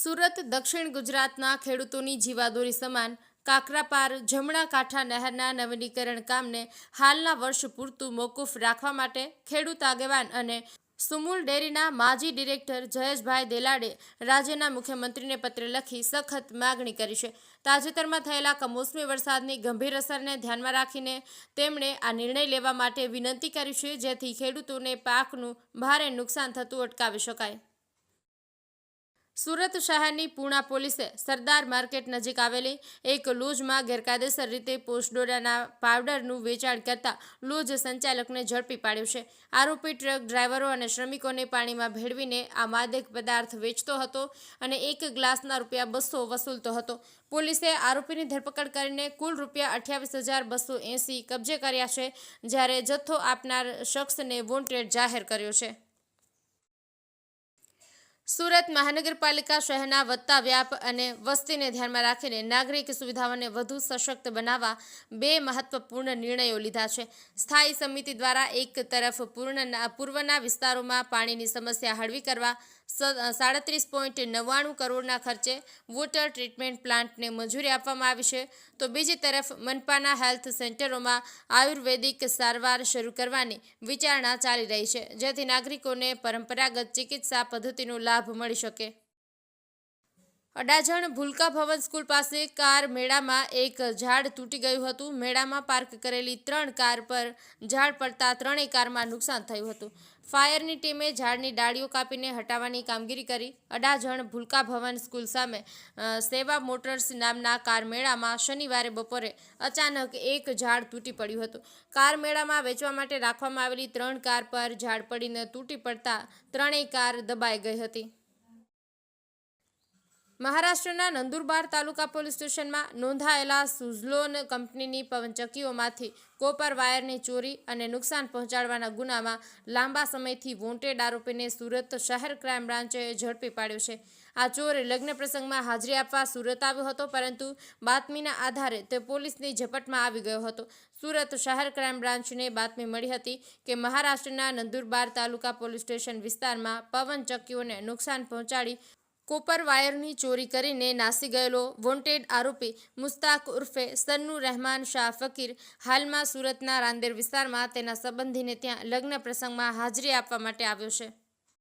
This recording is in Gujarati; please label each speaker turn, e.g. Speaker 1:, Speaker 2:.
Speaker 1: સુરત, દક્ષિણ ગુજરાતના ખેડૂતોની જીવાદોરી સમાન કાકરાપાર, જમણા કાંઠા નહેરના નવીનીકરણ કામને હાલના વર્ષ પૂરતું મોકૂફ રાખવા માટે ખેડૂત આગેવાન અને સુમુલ ડેરીના માજી ડિરેક્ટર જયેશભાઈ દેલાડે રાજ્યના મુખ્યમંત્રીને પત્ર લખી સખત માગણી કરી છે. તાજેતરમાં થયેલા કમોસમી વરસાદની ગંભીર અસરને ધ્યાનમાં રાખીને તેમણે આ નિર્ણય લેવા માટે વિનંતી કરી છે, જેથી ખેડૂતોને પાકનું ભારે નુકસાન થતું અટકાવી શકાય. સુરત શહેરની પૂણા પોલીસે સરદાર માર્કેટ નજીક આવેલી એક લોજમાં ગેરકાયદેસર રીતે પોસ્ટડોરાના પાવડરનું વેચાણ કરતા લૂજ સંચાલકને ઝડપી પાડ્યો છે. આરોપી ટ્રક ડ્રાઈવરો અને શ્રમિકોને પાણીમાં ભેળવીને આ માદક પદાર્થ વેચતો હતો અને એક ગ્લાસના રૂપિયા બસો વસૂલતો હતો. પોલીસે આરોપીની ધરપકડ કરીને કુલ રૂપિયા અઠ્યાવીસ હજાર બસો એંસી કબજે કર્યા છે, જ્યારે જથ્થો આપનાર શખ્સને વોન્ટેડ જાહેર કર્યો છે. સુરત મહાનગરપાલિકા શહેરના વધતા વ્યાપ અને વસ્તીને ધ્યાનમાં રાખીને નાગરિક સુવિધાઓને વધુ સશક્ત બનાવવા બે મહત્વપૂર્ણ નિર્ણયો લીધા છે. સ્થાયી સમિતિ દ્વારા એક તરફ પૂર્ણના, પૂર્વના વિસ્તારોમાં પાણીની સમસ્યા હળવી કરવા સાડત્રીસ પોઈન્ટ નવ્વાણું કરોડના ખર્ચે વોટર ટ્રીટમેન્ટ પ્લાન્ટને મંજૂરી આપવામાં આવી છે. તો બીજી તરફ મનપાના હેલ્થ સેન્ટરોમાં આયુર્વેદિક સારવાર શરૂ કરવાની વિચારણા ચાલી રહી છે. જેથી નાગરિકોને પરંપરાગત ચિકિત્સા પદ્ધતિનો લાભ મળી શકે. અડાજણ ભૂલકા ભવન સ્કૂલ પાસે કાર મેળામાં એક ઝાડ તૂટી ગયું હતું. મેળામાં પાર્ક કરેલી ત્રણ કાર પર ઝાડ પડતા ત્રણેય કારમાં નુકસાન થયું હતું. ફાયરની ટીમે ઝાડની ડાળીઓ કાપીને હટાવવાની કામગીરી કરી. અડાજણ ભૂલકા ભવન સ્કૂલ સામે સેવા મોટર્સ નામના કાર મેળામાં શનિવારે બપોરે અચાનક એક ઝાડ તૂટી પડ્યું હતું. કાર મેળામાં વેચવા માટે રાખવામાં આવેલી ત્રણ કાર પર ઝાડ પડીને તૂટી પડતા ત્રણેય કાર દબાઈ ગઈ હતી. મહારાષ્ટ્રના નંદુરબાર તાલુકા પોલીસ સ્ટેશનમાં નોંધાયેલા સુઝલોન કંપનીની પવનચક્કીઓમાંથી કોપર વાયરની ચોરી અને નુકસાન પહોંચાડવાના ગુનામાં લાંબા સમયથી વોન્ટેડ આરોપીને સુરત શહેર ક્રાઇમ બ્રાન્ચે ઝડપી પાડ્યો છે. આ ચોર લગ્ન પ્રસંગમાં હાજરી આપવા સુરત આવ્યો હતો, પરંતુ બાતમીના આધારે તે પોલીસની ઝપટમાં આવી ગયો હતો. સુરત શહેર ક્રાઇમ બ્રાન્ચને બાતમી મળી હતી કે મહારાષ્ટ્રના નંદુરબાર તાલુકા પોલીસ સ્ટેશન વિસ્તારમાં પવન ચક્કીઓને નુકસાન પહોંચાડી કોપર વાયરની ચોરી કરીને નાસી ગયેલો વોન્ટેડ આરોપી મુસ્તાક ઉર્ફે સન્નુ રહેમાન શાહ ફકીર હાલમાં સુરતના રાંદેર વિસ્તારમાં તેના સંબંધીને ત્યાં લગ્ન પ્રસંગમાં હાજરી આપવા માટે આવ્યો છે.